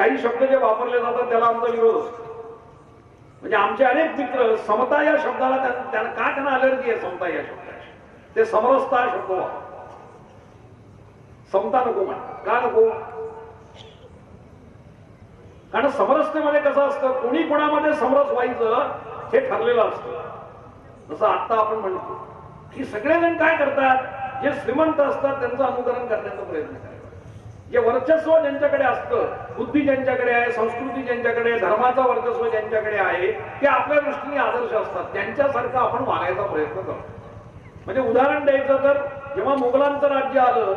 काही शब्द जे वापरले जातात त्याला आमचा विरोध. असतो म्हणजे आमचे अनेक मित्र समता या शब्दाला त्यांना का त्यांना अलर्जी आहे समता या शब्दाची? ते समरसता शब्द समता नको म्हणा का नको? कारण समरसतेमध्ये कसं असतं कोणी कोणामध्ये समरस व्हायचं हे ठरलेलं असतं. जसं आता आपण म्हणतो की सगळेजण काय करतात? जे श्रीमंत असतात त्यांचं अनुकरण करण्याचा प्रयत्न करतात. जे वर्चस्व ज्यांच्याकडे असतं बुद्धी ज्यांच्याकडे आहे संस्कृती ज्यांच्याकडे धर्माचा वर्चस्व ज्यांच्याकडे आहे ते आपल्या दृष्टीने आदर्श असतात. त्यांच्यासारखं आपण वागायचा प्रयत्न करतो. म्हणजे उदाहरण द्यायचं तर जेव्हा मुघलांचं राज्य आलं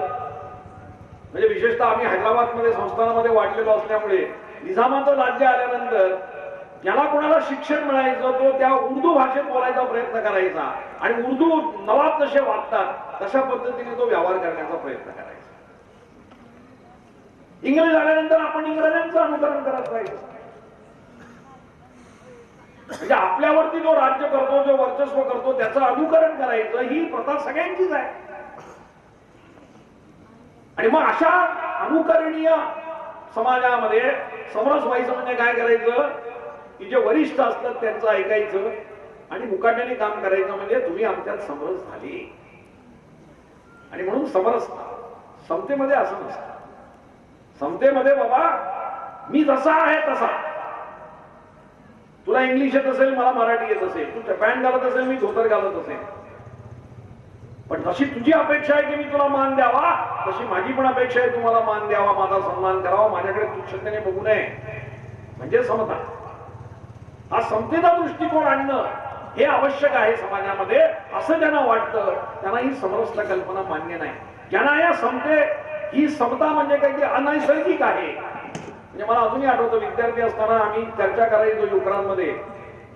म्हणजे विशेषतः आम्ही हैदराबादमध्ये संस्थानामध्ये वाढलेलो असल्यामुळे निजामाचं राज्य आल्यानंतर ज्याला कोणाला शिक्षण मिळायचं तो त्या उर्दू भाषेत बोलायचा प्रयत्न करायचा. आणि उर्दू नवाब जसे वागतात तशा पद्धतीने तो व्यवहार करण्याचा प्रयत्न करायचा. इंग्रज आल्यानंतर आपण इंग्रजांचं अनुकरण करत राहायचं म्हणजे आपल्यावरती जो राज्य करतो जो वर्चस्व करतो त्याचं अनुकरण करायचं ही प्रथा सगळ्यांचीच आहे. आणि मग अशा अनुकरणीय समाजामध्ये समरस व्हायचं म्हणजे काय करायचं? की जे वरिष्ठ असतात त्यांचं ऐकायचं आणि मुकाट्याने काम करायचं म्हणजे तुम्ही आमच्यात समरस झाली. आणि म्हणून समरसता. समतेमध्ये असं नसतं समतेमध्ये बाबा मी जसा आहे तसा. तुला इंग्लिश येत असेल मला मराठी येत असेल. तू पॅन्ट घालत असेल मी धोतर घालत असेल. पण जशी तुझी अपेक्षा आहे की मी तुला मान द्यावा तशी माझी पण अपेक्षा आहे तुम्हाला मान द्यावा माझा सन्मान करावा माझ्याकडे तुच्छतेने बघू नये. म्हणजे समता. हा समतेचा दृष्टिकोन आणणं हे आवश्यक आहे समाजामध्ये असं ज्यांना वाटतं त्यांना ही समरसता कल्पना मान्य नाही. ज्यांना या समते ही समता म्हणजे काही ती अनैसर्गिक आहे. म्हणजे मला अजूनही आठवतं विद्यार्थी असताना आम्ही चर्चा करायचो युवकांमध्ये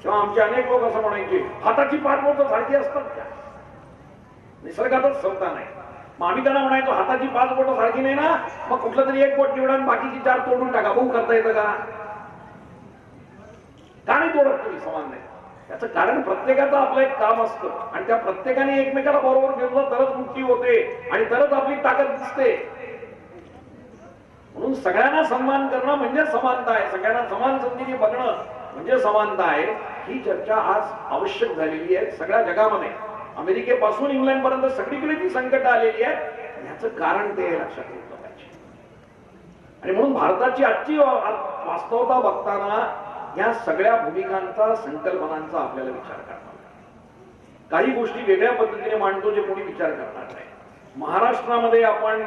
किंवा आमचे अनेक लोक असं म्हणायचे हाताची पाठबोट सारखी असतात का? निसर्गातच समता नाही. मग आम्ही त्यांना म्हणायचो हाताची पाच बोट सारखी नाही ना? मग कुठलं तरी एक बोट निवडा आणि बाकीची चार तोडून टाका. बघू करता येतं का? का नाही तोडत तुम्ही समान नाही? त्याचं कारण प्रत्येकाचं आपलं एक काम असतं. आणि त्या प्रत्येकाने एकमेकाला बरोबर घेतलं तरच मुक्ती होते आणि तरच आपली ताकद दिसते. म्हणून सगळ्यांना सन्मान करणं म्हणजे समानता आहे. सगळ्यांना समान संधीने बघणं म्हणजे समानता आहे. ही चर्चा आज आवश्यक झालेली आहे सगळ्या जगामध्ये. अमेरिकेपासून इंग्लंड पर्यंत सगळीकडे ती संकट आलेली आहेत. याचं कारण ते लक्षात घेतलं पाहिजे. आणि म्हणून भारताची आजची वास्तवता बघताना या सगळ्या भूमिकांचा संकल्पनांचा आपल्याला विचार करणार काही गोष्टी वेगळ्या पद्धतीने मांडतो जे कोणी विचार करणार नाही. महाराष्ट्रामध्ये आपण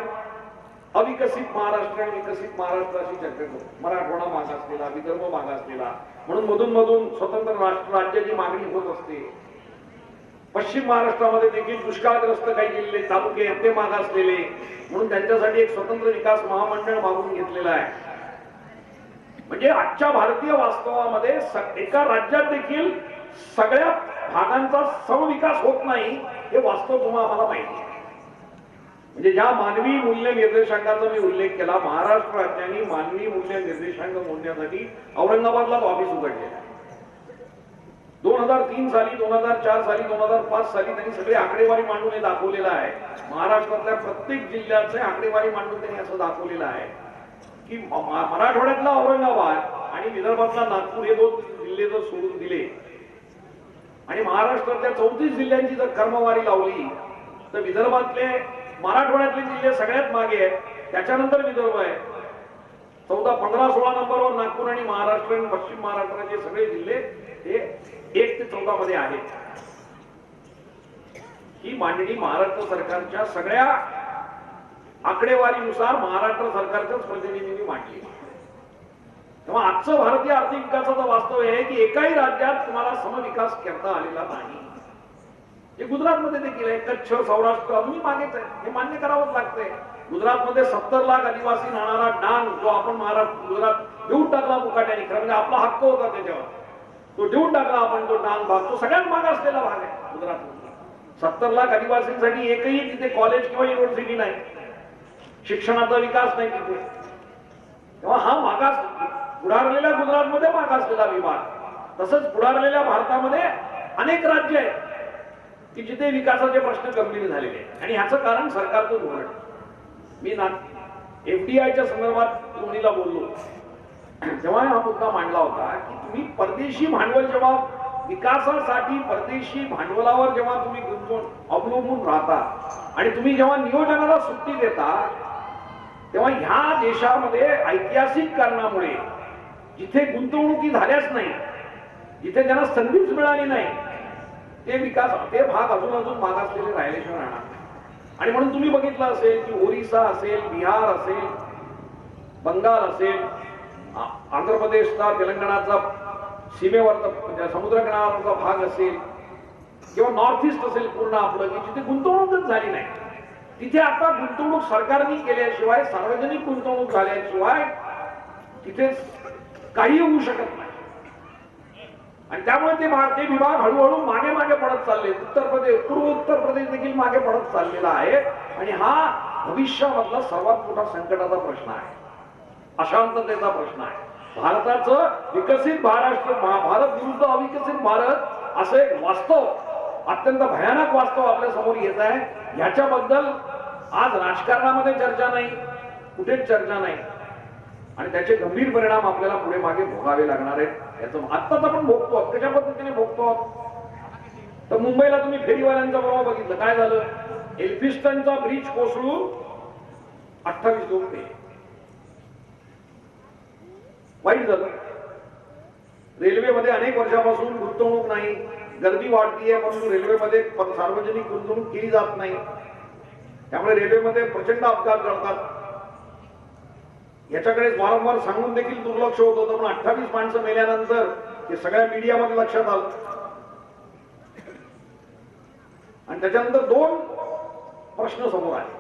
अविकसित महाराष्ट्र आणि विकसित महाराष्ट्राशी चर्चा करतो मराठवाडा मागासलेला विदर्भ मागासलेला म्हणून मधून मधून स्वतंत्र राष्ट्र राज्याची मागणी होत असते. पश्चिम महाराष्ट्रामध्ये देखील दुष्काळग्रस्त काही जिल्हे तालुके आहेत ते मागासलेले म्हणून त्यांच्यासाठी एक स्वतंत्र विकास महामंडळ मागून घेतलेलं आहे. म्हणजे आजच्या भारतीय वास्तवामध्ये एका राज्यात देखील सगळ्या भागांचा समविकास होत नाही हे वास्तव तुम्हाला आम्हाला माहिती आहे. म्हणजे ज्या मानवी मूल्य निर्देशांकाचा मी उल्लेख केला महाराष्ट्र राज्याने मानवी मूल्य निर्देशांक मोडण्यासाठी औरंगाबादला ऑफिस उघडले दोन हजार तीन साली दोन हजार चार साली दोन हजार पाच साली त्यांनी सगळे आकडेवारी मांडून हे दाखवलेलं आहे. महाराष्ट्रातल्या प्रत्येक जिल्ह्याचे आकडेवारी मांडून त्यांनी असं दाखवलेलं आहे की मराठवाड्यातला औरंगाबाद आणि विदर्भातला नागपूर हे दोन जिल्हे जर सोडून दिले आणि महाराष्ट्रातल्या चौतीस जिल्ह्यांची जर कर्मवारी लावली तर विदर्भातले मराठवाड्यातले जिल्हे सगळ्यात मागे आहेत त्याच्यानंतर विदर्भ आहे. चौदा पंधरा सोळा नंबरवर नागपूर आणि महाराष्ट्र आणि पश्चिम महाराष्ट्राचे सगळे जिल्हे हे एक ते चौदा मध्ये आहेत. ही मांडणी महाराष्ट्र सरकारच्या सगळ्या आकडेवारीनुसार महाराष्ट्र सरकारच्याच प्रतिनिधींनी मांडली. तेव्हा आजचं भारतीय आर्थिक विकासाचं वास्तव हे आहे की एकाही राज्यात तुम्हाला समविकास करता आलेला नाही. हे गुजरातमध्ये देखील आहे. कच्छ सौराष्ट्र अजूनही मागेच आहे. हे मान्य करावंच लागतंय. गुजरातमध्ये सत्तर लाख आदिवासी राहणारा डांग जो आपण महाराष्ट्र गुजरात देऊन टाकला मुकाट्याने खरं म्हणजे आपला हक्क होता त्याच्यावर. तो देऊन टाकला आपण तो डांग भाग. तो सगळ्यात माग असलेला भाग आहे गुजरात सत्तर लाख आदिवासींसाठी एकही तिथे कॉलेज किंवा युनिव्हर्सिटी नाही. शिक्षणाचा विकास नाही तिथे. तेव्हा हा मागास पुढारलेल्या गुजरातमध्ये मागासलेला विभाग. तसंच पुढारलेल्या भारतामध्ये अनेक राज्य आहेत. की जिथे विकासाचे प्रश्न गंभीर झालेले आहेत. आणि ह्याचं कारण सरकारचं धोरण मी ना एफडीआयच्या संदर्भात दोन्हीला बोललो. जेव्हा हा मुद्दा मांडला होता की तुम्ही परदेशी भांडवल जेव्हा विकासासाठी परदेशी भांडवलावर जेव्हा तुम्ही गुंतवून अवलंबून राहता आणि तुम्ही जेव्हा नियोजनाला सुट्टी देता तेव्हा ह्या देशामध्ये ऐतिहासिक कारणामुळे जिथे गुंतवणुकी झाल्याच नाही जिथे त्यांना संधीच मिळाली नाही ते विकास ते भाग अजून अजून मागासलेले राहिल्याशिवाय राहणार आणि म्हणून तुम्ही बघितलं असेल की ओरिसा असेल बिहार असेल बंगाल असेल आंध्र प्रदेशचा तेलंगणाचा सीमेवरचा म्हणजे समुद्रकिनाराचा समुद्र भाग असेल किंवा नॉर्थ ईस्ट असेल पूर्ण आपलं की जिथे गुंतवणूकच झाली नाही. तिथे आता गुंतवणूक सरकारने केल्याशिवाय सार्वजनिक गुंतवणूक झाल्याशिवाय तिथे काही होऊ शकत नाही. आणि त्यामुळे ते भारतीय विभाग हळूहळू मागे मागे पडत चालले. उत्तर प्रदेश पूर्व उत्तर प्रदेश देखील मागे पडत चाललेला आहे. आणि हा भविष्यामधला सर्वात मोठा संकटाचा प्रश्न आहे. अशांततेचा प्रश्न आहे. भारताचं विकसित महाराष्ट्र भारत विरुद्ध अविकसित भारत असं एक वास्तव अत्यंत भयानक वास्तव आपल्यासमोर येत आहे. ह्याच्याबद्दल आज राजकारणामध्ये चर्चा नाही कुठेच चर्चा नाही. आणि त्याचे गंभीर परिणाम आपल्याला पुढे मागे भोगावे लागणार आहेत. याचं आत्ताच आपण भोगतो आहोत. कशा पद्धतीने भोगतो आहोत? तर मुंबईला तुम्ही फेरीवाल्यांचा प्रभाव बघितलं. काय झालं? एल्फिस्टनचा ब्रिज कोसळून अठ्ठावीस लोक मेले वाईट झालं. रेल्वेमध्ये अनेक वर्षापासून गुंतवणूक नाही. गर्दी वाढतीये म्हणून रेल्वेमध्ये सार्वजनिक गुंतवणूक केली जात नाही. त्यामुळे रेल्वेमध्ये प्रचंड अपघात घडतात. याच्याकडे वारंवार सांगून देखील दुर्लक्ष होत होतं. पण अठ्ठावीस माणसं मेल्यानंतर हे सगळ्या मीडियामध्ये लक्षात आलं. आणि त्याच्यानंतर दोन प्रश्न समोर आले.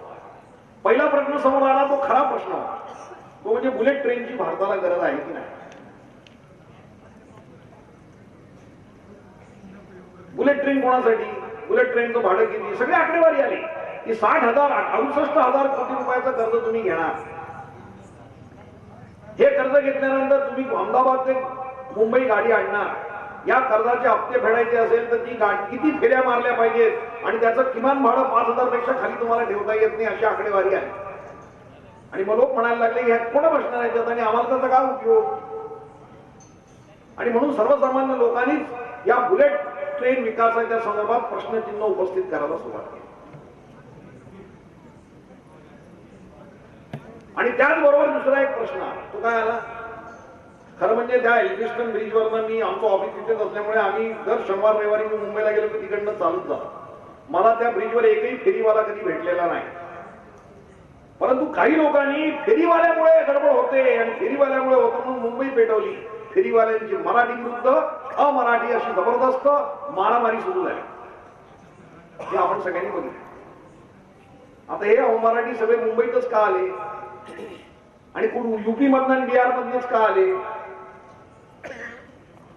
पहिला प्रश्न समोर आला तो खरा प्रश्न होता. तो म्हणजे बुलेट ट्रेनची भारताला गरज आहे की नाही? बुलेट ट्रेन कोणासाठी? बुलेट ट्रेनचं भाडं किती? सगळी आकडेवारी आली. की साठ हजार अडुसष्ट हजार कोटी रुपयाचं कर्ज तुम्ही घेणार. हे कर्ज घेतल्यानंतर तुम्ही अहमदाबाद ते मुंबई गाडी आणणार. या कर्जाचे हप्ते फेडायचे असेल तर ती गाडी किती फेऱ्या मारल्या पाहिजेत? आणि त्याचं किमान भाडं पाच हजारपेक्षा खाली तुम्हाला ठेवता येत नाही अशी आकडेवारी आहे. आणि मग लोक म्हणायला लागले ह्यात कोणा बसणार याच्यात आणि आम्हाला त्याचा काय उपयोग? आणि म्हणून सर्वसामान्य लोकांनीच या बुलेट ट्रेन विकासाच्या संदर्भात प्रश्नचिन्ह उपस्थित करायला सुरुवात केली. आणि त्याचबरोबर दुसरा एक प्रश्न आला. तो काय आला? खरं म्हणजे त्या एल्फिस्टन ब्रिजवरनं मी आमचं ऑफिस तिथेच असल्यामुळे आम्ही दर शनिवार रविवारी मी मुंबईला गेलो की तिकडनं चालूच जातो. मला त्या ब्रिजवर एकही फेरीवाला कधी भेटलेला नाही. परंतु काही लोकांनी फेरीवाल्यामुळे गडबड होते आणि फेरीवाल्यामुळे होतं म्हणून मुंबई पेटवली. फेरीवाल्यांची मराठी विरुद्ध अमराठी अशी जबरदस्त मारामारी सुरू झाली. हे आपण सगळ्यांनी बघितलं. आता हे अमराठी सगळे मुंबईतच का आले? आणि कोण युपी मधन आणि बिहार मधनच का आले?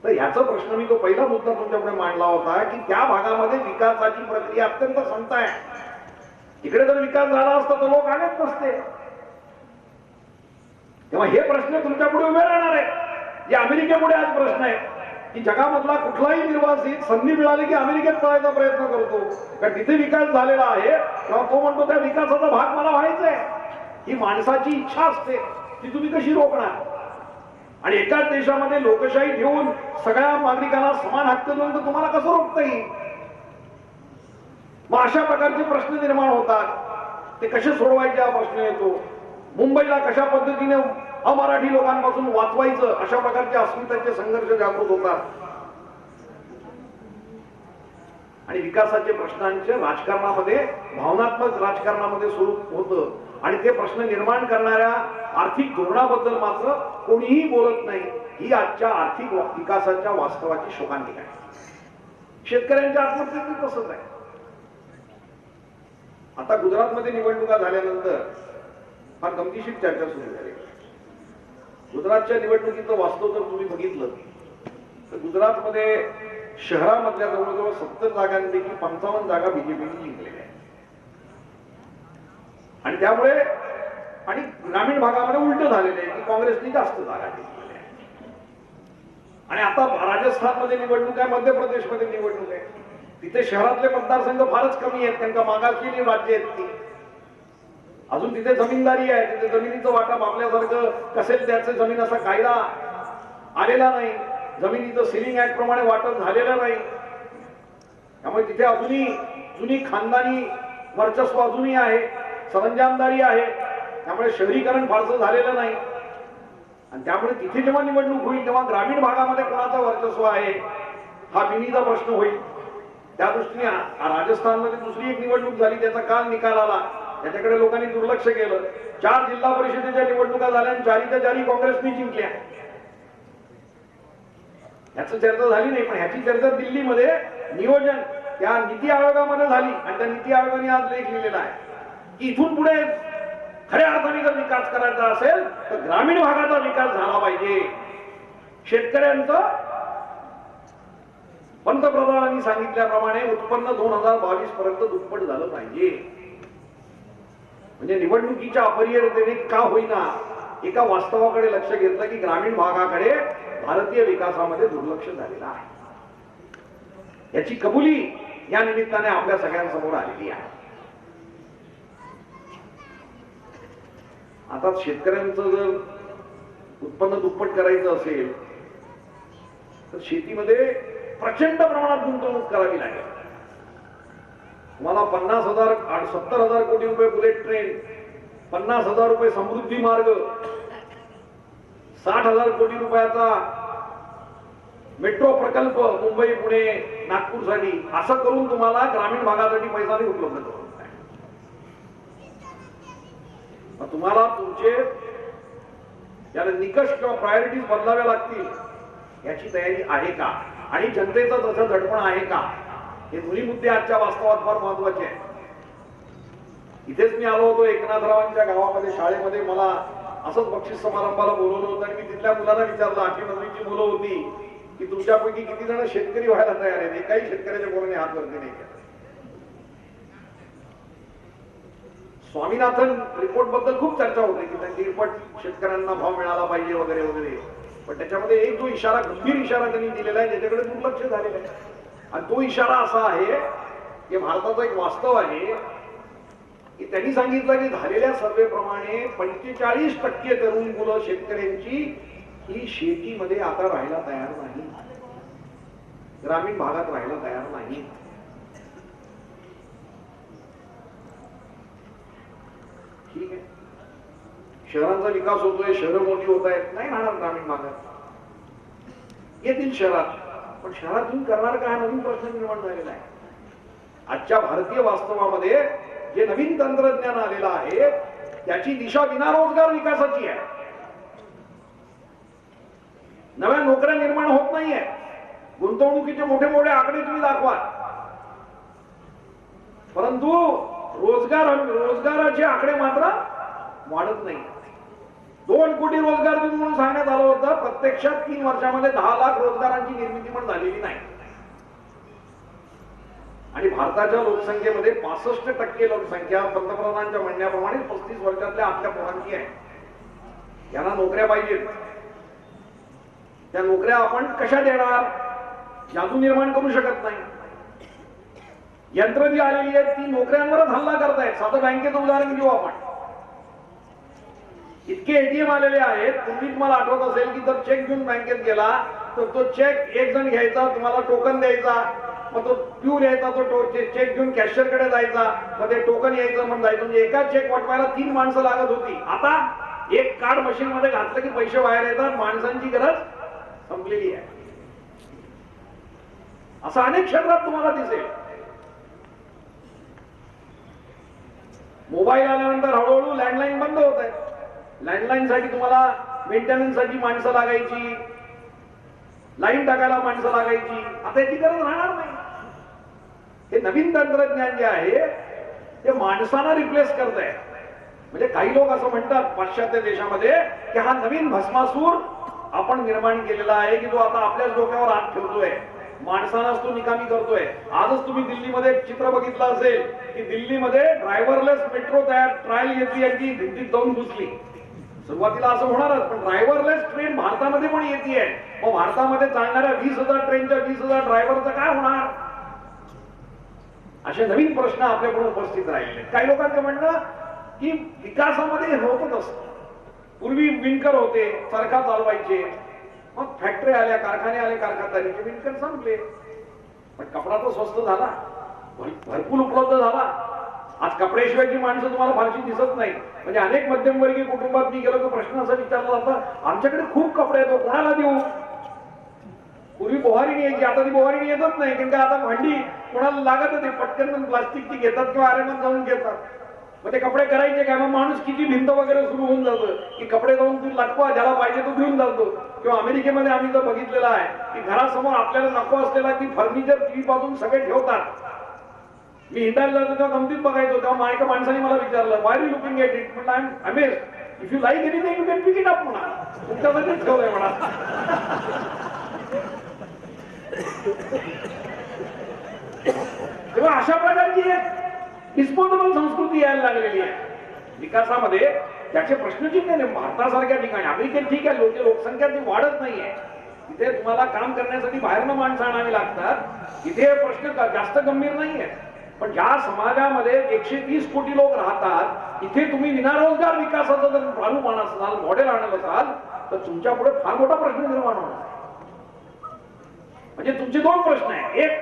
तर याचा प्रश्न मी तो पहिला मुद्दा तुमच्यापुढे मांडला होता की त्या भागामध्ये विकासाची प्रक्रिया अत्यंत संत आहे. इकडे जर विकास झाला असता तर लोक आलेच नसते तेव्हा हे प्रश्न तुमच्यापुढे उभे राहणार आहे जे अमेरिकेपुढे आज प्रश्न आहे की जगामधला कुठलाही निर्वासित संधी मिळाली की अमेरिकेत पळायचा प्रयत्न करतो. कारण तिथे विकास झालेला आहे तेव्हा तो म्हणतो त्या विकासाचा भाग मला व्हायचा आहे. ही माणसाची इच्छा असते ती तुम्ही कशी रोखणार? आणि एकाच देशामध्ये लोकशाही ठेवून सगळ्या नागरिकांना समान हक्क देऊन तर तुम्हाला कसं रोखता येईल? मग अशा प्रकारचे प्रश्न निर्माण होतात. ते कसे सोडवायचे हा प्रश्न येतो? मुंबईला कशा पद्धतीने अमराठी लोकांपासून वाचवायचं? अशा प्रकारचे अस्मिताचे संघर्ष जागृत होतात. आणि विकासाचे प्रश्नांचे राजकारणामध्ये भावनात्मक राजकारणामध्ये स्वरूप होतं. आणि ते प्रश्न निर्माण करणाऱ्या आर्थिक धोरणाबद्दल मात्र कोणीही बोलत नाही. ही आजच्या आर्थिक विकासाच्या वास्तवाची शोकांतिका आहे. शेतकऱ्यांच्या आत्महत्येचं तसंच आहे. आता गुजरातमध्ये निवडणुका झाल्यानंतर फार गमतीशीर चर्चा सुरू झाली. गुजरातच्या निवडणुकीचं वास्तव जर तुम्ही बघितलं तर गुजरातमध्ये शहरामधल्या जवळजवळ सत्तर जागांपैकी पंचावन्न जागा बीजेपीने जिंकलेल्या आणि त्यामुळे आणि ग्रामीण भागामध्ये उलट झालेले आहे की काँग्रेसने जास्त जागा जिंकलेल्या आणि आता राजस्थानमध्ये निवडणूक आहे मध्य प्रदेशमध्ये निवडणूक आहे. तिथे शहरातले मतदारसंघ फारच कमी आहेत त्यांना मागासलेली राज्य आहेत ती. अजून तिथे जमीनदारी आहे तिथे जमिनीचं वाटप आपल्यासारखं कसेल त्याचं जमीन असा कायदा आलेला नाही. जमिनीचं सिलिंग ऍक्ट प्रमाणे वाटप झालेलं नाही. त्यामुळे तिथे अजूनही जुनी खानदानी वर्चस्व अजूनही आहे. सरंजामदारी आहे. त्यामुळे शहरीकरण फारसं झालेलं नाही. आणि त्यामुळे तिथे जेव्हा निवडणूक होईल तेव्हा ग्रामीण भागामध्ये कोणाचं वर्चस्व आहे हा बिनीचा प्रश्न होईल. त्या दृष्टीने राजस्थानमध्ये दुसरी एक निवडणूक झाली त्याचा काल निकाल आला. त्याच्याकडे लोकांनी दुर्लक्ष केलं. चार जिल्हा परिषदेच्या निवडणुका झाल्या आणि चारीच्या चारी काँग्रेसने जिंकल्या. याची चर्चा झाली नाही पण ह्याची चर्चा दिल्लीमध्ये नियोजन त्या नीती आयोगामध्ये झाली. आणि त्या नीती आयोगाने आज लेख लिहिलेला आहे. की इथून पुढे खऱ्या अर्थाने जर विकास करायचा असेल तर ग्रामीण भागाचा विकास झाला पाहिजे. शेतकऱ्यांचं पंतप्रधानांनी सांगितल्याप्रमाणे उत्पन्न दोन हजार बावीस पर्यंत दुप्पट झालं पाहिजे. म्हणजे निवडणुकीच्या अपरियतेने का होईना एका वास्तवाकडे लक्ष घेतलं की ग्रामीण भागाकडे भारतीय विकासामध्ये दुर्लक्ष झालेलं आहे. याची कबुली या निमित्ताने आपल्या सगळ्यांसमोर आलेली आहे. आता शेतकऱ्यांचं जर उत्पन्न दुप्पट करायचं असेल तर शेतीमध्ये प्रचंड प्रमाणात गुंतवणूक करावी लागेल. तुम्हाला पन्नास हजार आठ- सत्तर हजार कोटी रुपये बुलेट ट्रेन पन्नास हजार रुपये समृद्धी मार्ग साठ हजार कोटी रुपयाचा मेट्रो प्रकल्प मुंबई पुणे नागपूरसाठी असं करून तुम्हाला ग्रामीण भागासाठी पैसा उपलब्ध करून देणार. मग तुम्हाला तुमचे याला निकष किंवा प्रायोरिटीज बदलाव्या लागतील याची तयारी आहे का? आणि जनतेचं तसं धडपण आहे का? हे दोन्ही मुद्दे आजच्या वास्तवात फार महत्त्वाचे आहेत. इथेच मी आलो होतो एकनाथरावांच्या गावामध्ये शाळेमध्ये. मला असंच बक्षीस समारंभाला बोलवलं होतं आणि मी तिथल्या मुलांना विचारलं आठवी नववीची मुलं होती की तुमच्यापैकी किती जण शेतकरी व्हायला तयार आहेत? एकाही शेतकऱ्याच्या कोणाने हात वरती नाही केला स्वामीनाथन रिपोर्टबद्दल खूप चर्चा होते की त्यांची रिपोर्ट शेतकऱ्यांना भाव मिळाला पाहिजे वगैरे वगैरे. पण त्याच्यामध्ये एक जो इशारा गंभीर इशारा त्यांनी दिलेला आहे त्याच्याकडे दुर्लक्ष झालेलं आहे. आणि तो इशारा असा आहे की भारताचं एक वास्तव आहे की त्यांनी सांगितलं की झालेल्या सर्वेप्रमाणे पंचेचाळीस टक्के तरुण मुलं शेतकऱ्यांची ही शेतीमध्ये आता राहायला तयार नाही. ग्रामीण भागात राहायला तयार नाही. ठीक आहे. शहरांचा विकास होतोय शहरं मोठी होत आहेत. नाही राहणार ग्रामीण भागात येतील शहरात. पण शहरातून करणार काय? नवीन प्रश्न निर्माण झालेला आहे. आजच्या भारतीय वास्तवामध्ये जे नवीन तंत्रज्ञान आलेलं आहे त्याची दिशा विना रोजगार विकासाची आहे. नव्या नोकऱ्या निर्माण होत नाहीये. गुंतवणुकीचे मोठे मोठे आकडे तुम्ही दाखवा. परंतु रोजगार रोजगाराचे आकडे मात्र वाढत नाही. दोन कोटी रोजगार दिन म्हणून सांगण्यात आलं होतं. प्रत्यक्षात तीन वर्षामध्ये दहा लाख रोजगारांची निर्मिती पण झालेली नाही. आणि भारताच्या लोकसंख्येमध्ये पासष्ट टक्के लोकसंख्या पंतप्रधानांच्या म्हणण्याप्रमाणे पस्तीस वर्षातल्या आपल्या पोरांची आहे. यांना नोकऱ्या पाहिजेत. त्या नोकऱ्या आपण कशा देणार? जादू निर्माण करू शकत नाही. यंत्र जी आलेली आहेत ती नोकऱ्यांवरच हल्ला करतायत. साधं बँकेचं उदाहरण घेऊ आपण. इतके एटीएम आलेले आहेत तुम्ही तुम्हाला आठवत असेल की जर चेक घेऊन बँकेत गेला तर तो चेक एक जण घ्यायचा तुम्हाला टोकन द्यायचा. मग तो पिऊन यायचा तो टो- चेक घेऊन कॅशियरकडे जायचा. मग ते टोकन यायचं म्हणून जायचं. म्हणजे एका चेक वाटवायला तीन माणसं लागत होती. आता एक कार्ड मशीन मध्ये घातलं की पैसे बाहेर येतात माणसांची गरज संपलेली आहे. असं अनेक क्षेत्रात तुम्हाला दिसेल. मोबाईल आल्यानंतर हळूहळू लँडलाईन बंद होत आहे. लँडलाईन साठी तुम्हाला मेंटेनन्ससाठी माणसं लागायची. लाईन टाकायला माणसं लागायची. आता याची गरज राहणार नाही. हे नवीन तंत्रज्ञान जे आहे ते माणसांना रिप्लेस करत आहे म्हणजे काही लोक असं म्हणतात पाश्चात्य देशामध्ये की हा नवीन भस्मासूर आपण निर्माण केलेला आहे की तो आता आपल्याच डोक्यावर हात ठेवतोय. माणसांनाच तो निकामी करतोय. आजच तुम्ही दिल्लीमध्ये एक चित्र बघितलं असेल की दिल्लीमध्ये ड्रायव्हरलेस मेट्रो तयार ट्रायल घेतली आणि ती भिंतीत जाऊन घुसली. सुरुवातीला असं होणारच पण ड्रायव्हरलेस ट्रेन भारतामध्ये पण येते मग भारतामध्ये चालणाऱ्या वीस हजार ट्रेनच्या वीस हजार ड्रायव्हरचं काय होणार? असे नवीन प्रश्न आपल्याकडून उपस्थित राहिले काही लोकांचं म्हणणं की विकासामध्ये होतच असत. पूर्वी विणकर होते चरखा चालवायचे. मग फॅक्टरी आल्या कारखाने आले कारखानदारीचे विणकर संपले. पण कपडा तो स्वस्त झाला. भरपूर उपलब्ध झाला. आज कपड्याशिवायची माणसं तुम्हाला फारशी दिसत नाही. म्हणजे अनेक मध्यमवर्गीय कुटुंबात मी गेलो तर प्रश्न असा विचारला जाता आमच्याकडे खूप कपडे आहेत कोणाला देऊ? पूर्वी बोहारी यायची आता ती बोहारी येतच नाही. कारण का आता भांडी कोणाला लागत होते पटकन प्लास्टिकची घेतात किंवा आरेमात जाऊन घेतात. मग ते कपडे करायचे काय? मग माणूस किती भिंत वगैरे सुरू होऊन जातं. की कपडे जाऊन तू लटकवा ज्याला पाहिजे तो घेऊन जातो. किंवा अमेरिकेमध्ये आम्ही तर बघितलेलं आहे की घरासमोर आपल्याला नको असलेला की फर्निचर टीव्ही पासून सगळे ठेवतात. मी हिंडायला जातो तेव्हा गमतीत बघायचो तेव्हा मा- एका माणसाने मला विचारलं why you looking at it म्हटलं I am amaze if you like anything you can pick it up म्हणा. तुमच्यासाठीच ठेवलंय म्हणा. तेव्हा अशा प्रकारची एक डिस्पोजेबल संस्कृती यायला लागलेली आहे. विकासामध्ये त्याचे प्रश्नचिन्ह नाही. भारतासारख्या ठिकाणी अमेरिकेत ठीक आहे लोक लोकसंख्या ती वाढत नाहीये. तिथे तुम्हाला काम करण्यासाठी बाहेरनं माणसं आणावी लागतात. इथे प्रश्न जास्त गंभीर नाहीये. पण ज्या समाजामध्ये एकशे तीस कोटी लोक राहतात इथे तुम्ही विनारोजगार विकासाचं जर प्रारूप आणत असाल मॉडेल आणत असाल तर तुमच्यापुढे फार मोठा प्रश्न निर्माण होणार. म्हणजे तुमचे दोन प्रश्न आहे एक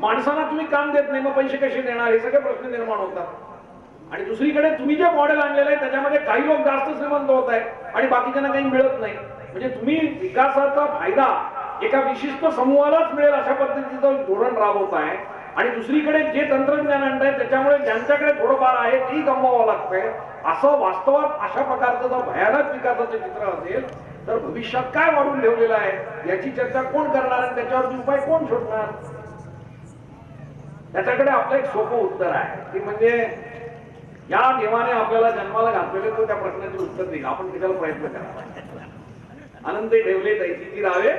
माणसाला तुम्ही काम देत नाही मग पैसे कसे देणार? हे सगळे प्रश्न निर्माण होतात. आणि दुसरीकडे तुम्ही जे मॉडेल आणलेलं आहे त्याच्यामध्ये काही लोक जास्त श्रीमंत होत आहेत आणि बाकीच्यांना काही मिळत नाही. म्हणजे तुम्ही विकासाचा फायदा एका विशिष्ट समूहालाच मिळेल अशा पद्धतीचं धोरण राबवत आहे. आणि दुसरीकडे जे तंत्रज्ञान आणताय त्याच्यामुळे ज्यांच्याकडे थोडंफार आहे तेही गमवावं लागतंय. असं वास्तवात अशा प्रकारचं जर भयानक विकासाचं चित्र असेल तर भविष्यात काय वाढून ठेवलेलं आहे याची चर्चा कोण करणार आणि त्याच्यावरती उपाय कोण शोधणार? त्याच्याकडे आपलं एक सोपं उत्तर आहे. की म्हणजे या देवाने आपल्याला जन्माला घातलेले तो त्या प्रश्नाचे उत्तर देईल. आपण त्याच्याला प्रयत्न करावा आनंद ठेवले दैती रावे